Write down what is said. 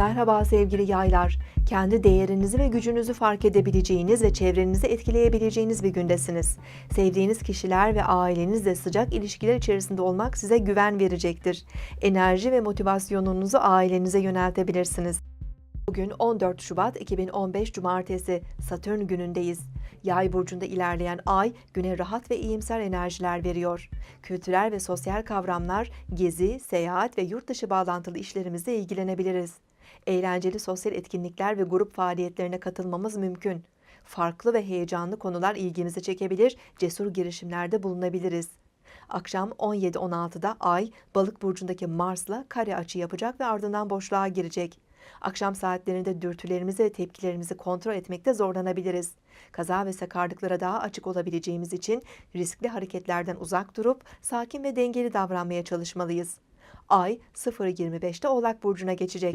Merhaba sevgili yaylar. Kendi değerinizi ve gücünüzü fark edebileceğiniz ve çevrenizi etkileyebileceğiniz bir gündesiniz. Sevdiğiniz kişiler ve ailenizle sıcak ilişkiler içerisinde olmak size güven verecektir. Enerji ve motivasyonunuzu ailenize yöneltebilirsiniz. Bugün 14 Şubat 2015 Cumartesi Satürn günündeyiz. Yay burcunda ilerleyen ay güne rahat ve iyimser enerjiler veriyor. Kültürel ve sosyal kavramlar, gezi, seyahat ve yurt dışı bağlantılı işlerimizle ilgilenebiliriz. Eğlenceli sosyal etkinlikler ve grup faaliyetlerine katılmamız mümkün. Farklı ve heyecanlı konular ilgimizi çekebilir, cesur girişimlerde bulunabiliriz. Akşam 17-16'da Ay, Balık burcundaki Mars'la kare açı yapacak ve ardından boşluğa girecek. Akşam saatlerinde dürtülerimizi ve tepkilerimizi kontrol etmekte zorlanabiliriz. Kaza ve sakarlıklara daha açık olabileceğimiz için riskli hareketlerden uzak durup sakin ve dengeli davranmaya çalışmalıyız. Ay 0.25'te Oğlak burcuna geçecek.